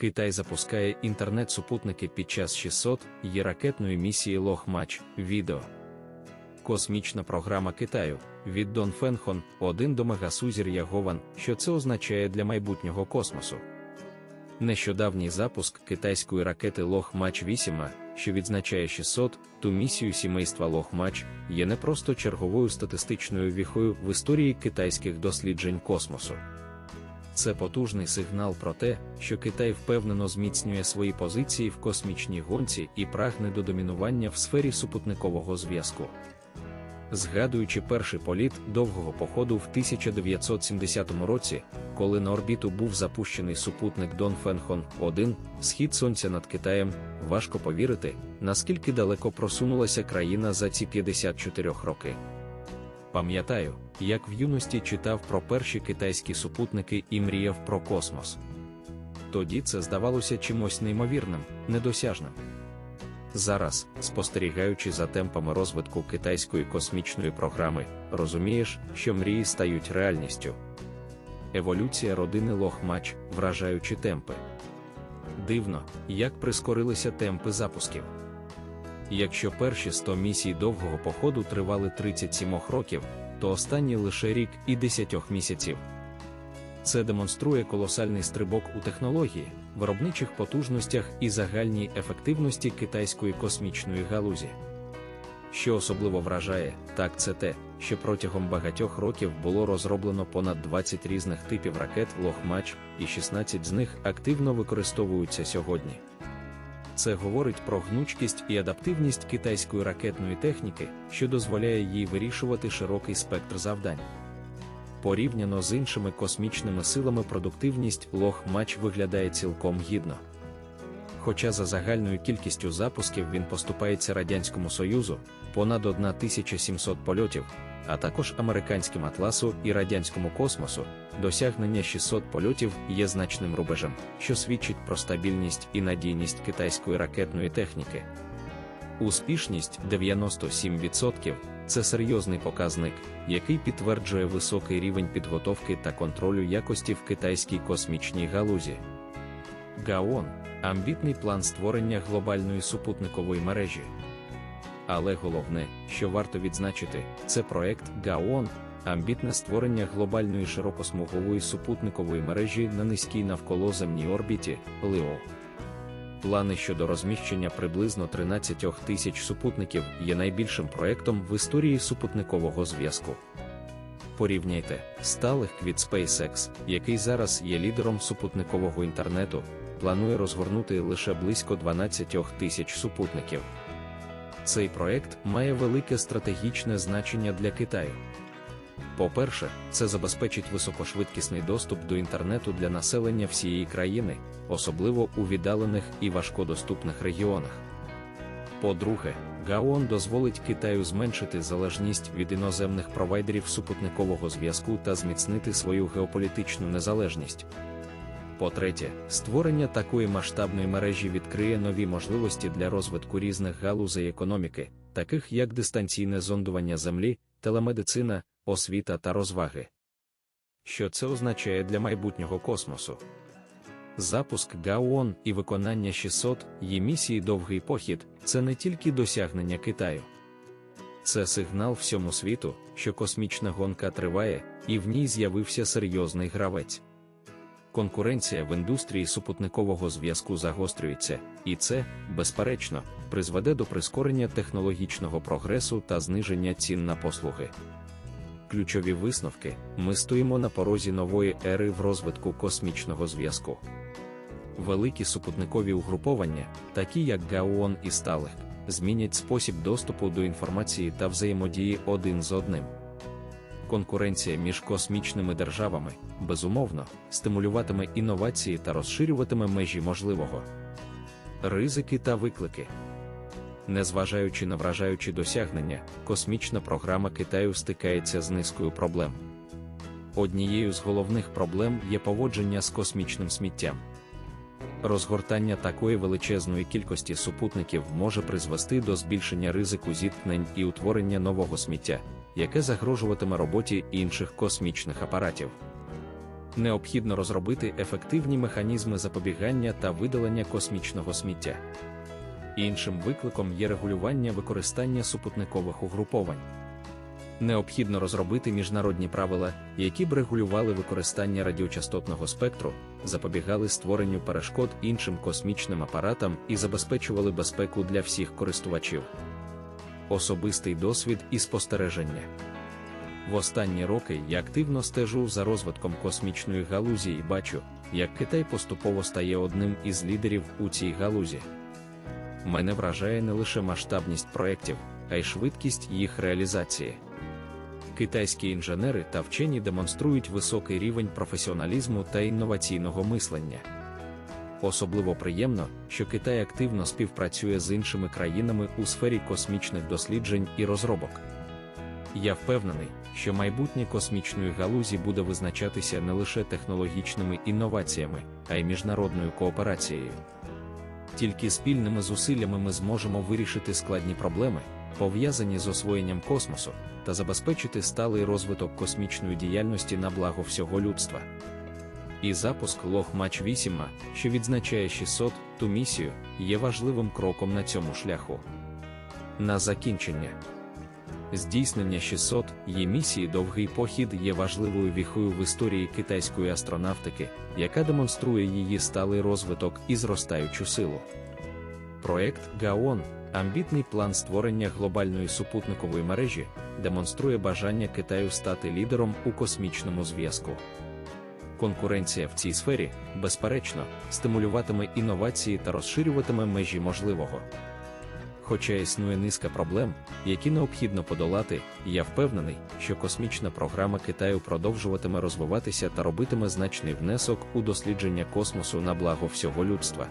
Китай запускає інтернет-супутники під час 600 є ракетної місії Лох-Мач. Відео. Космічна програма Китаю від Дон Фенхон 1 до мегасузір'я Гован, що це означає для майбутнього космосу. Нещодавній запуск китайської ракети Лох-Мач 8, що відзначає 600, ту місію сімейства Лох-Мач, є не просто черговою статистичною віхою в історії китайських досліджень космосу. Це потужний сигнал про те, що Китай впевнено зміцнює свої позиції в космічній гонці і прагне до домінування в сфері супутникового зв'язку. Згадуючи перший політ довгого походу в 1970 році, коли на орбіту був запущений супутник Дон Фенхон 1 схід сонця над Китаєм, важко повірити, наскільки далеко просунулася країна за ці 54 роки. Пам'ятаю, як в юності читав про перші китайські супутники і мріяв про космос. Тоді це здавалося чимось неймовірним, недосяжним. Зараз, спостерігаючи за темпами розвитку китайської космічної програми, розумієш, що мрії стають реальністю. Еволюція родини Лохмач, вражаючи темпи. Дивно, як прискорилися темпи запусків. Якщо перші 100 місій довгого походу тривали 37 років, то останні лише рік і 10 місяців. Це демонструє колосальний стрибок у технології, виробничих потужностях і загальній ефективності китайської космічної галузі. Що особливо вражає, так це те, що протягом багатьох років було розроблено понад 20 різних типів ракет Лохмач, і 16 з них активно використовуються сьогодні. Це говорить про гнучкість і адаптивність китайської ракетної техніки, що дозволяє їй вирішувати широкий спектр завдань. Порівняно з іншими космічними силами продуктивність Лох-Мач виглядає цілком гідно. Хоча за загальною кількістю запусків він поступається Радянському Союзу, понад 1700 польотів, а також американським атласу і радянському космосу, досягнення 600 польотів є значним рубежем, що свідчить про стабільність і надійність китайської ракетної техніки. Успішність 97% це серйозний показник, який підтверджує високий рівень підготовки та контролю якості в китайській космічній галузі. Гаон амбітний план створення глобальної супутникової мережі. Але головне, що варто відзначити, це проект Гаон, амбітне створення глобальної широкосмугової супутникової мережі на низькій навколоземній орбіті ЛИО. Плани щодо розміщення приблизно 13 тисяч супутників є найбільшим проектом в історії супутникового зв'язку. Порівняйте Starlink від SpaceX, який зараз є лідером супутникового інтернету, планує розгорнути лише близько 12 тисяч супутників. Цей проект має велике стратегічне значення для Китаю. По-перше, це забезпечить високошвидкісний доступ до інтернету для населення всієї країни, особливо у віддалених і важкодоступних регіонах. По-друге, Гаон дозволить Китаю зменшити залежність від іноземних провайдерів супутникового зв'язку та зміцнити свою геополітичну незалежність. По-третє, створення такої масштабної мережі відкриє нові можливості для розвитку різних галузей економіки, таких як дистанційне зондування землі, телемедицина, освіта та розваги. Що це означає для майбутнього космосу? Запуск Гаон і виконання 600 є місії довгий похід це не тільки досягнення Китаю. Це сигнал всьому світу, що космічна гонка триває, і в ній з'явився серйозний гравець. Конкуренція в індустрії супутникового зв'язку загострюється, і це, безперечно, призведе до прискорення технологічного прогресу та зниження цін на послуги. Ключові висновки: ми стоїмо на порозі нової ери в розвитку космічного зв'язку. Великі супутникові угруповання, такі як Гаон і Сталек, змінять спосіб доступу до інформації та взаємодії один з одним. Конкуренція між космічними державами, безумовно, стимулюватиме інновації та розширюватиме межі можливого. Ризики та виклики. Незважаючи на вражаючі досягнення, космічна програма Китаю стикається з низкою проблем. Однією з головних проблем є поводження з космічним сміттям. Розгортання такої величезної кількості супутників може призвести до збільшення ризику зіткнень і утворення нового сміття, яке загрожуватиме роботі інших космічних апаратів. Необхідно розробити ефективні механізми запобігання та видалення космічного сміття. Іншим викликом є регулювання використання супутникових угруповань. Необхідно розробити міжнародні правила, які б регулювали використання радіочастотного спектру, запобігали створенню перешкод іншим космічним апаратам і забезпечували безпеку для всіх користувачів. Особистий досвід і спостереження. В останні роки я активно стежу за розвитком космічної галузі і бачу, як Китай поступово стає одним із лідерів у цій галузі. Мене вражає не лише масштабність проєктів, а й швидкість їх реалізації. Китайські інженери та вчені демонструють високий рівень професіоналізму та інноваційного мислення. Особливо приємно, що Китай активно співпрацює з іншими країнами у сфері космічних досліджень і розробок. Я впевнений, що майбутнє космічної галузі буде визначатися не лише технологічними інноваціями, а й міжнародною кооперацією. Тільки спільними зусиллями ми зможемо вирішити складні проблеми, пов'язані з освоєнням космосу, та забезпечити сталий розвиток космічної діяльності на благо всього людства. І запуск Лох-Мач 8, що відзначає 600 ту місію, є важливим кроком на цьому шляху. На закінчення. Здійснення 600 є місії довгий похід є важливою віхою в історії китайської астронавтики, яка демонструє її сталий розвиток і зростаючу силу. Проект Гаон, амбітний план створення глобальної супутникової мережі, демонструє бажання Китаю стати лідером у космічному зв'язку. Конкуренція в цій сфері, безперечно, стимулюватиме інновації та розширюватиме межі можливого. Хоча існує низка проблем, які необхідно подолати, я впевнений, що космічна програма Китаю продовжуватиме розвиватися та робитиме значний внесок у дослідження космосу на благо всього людства.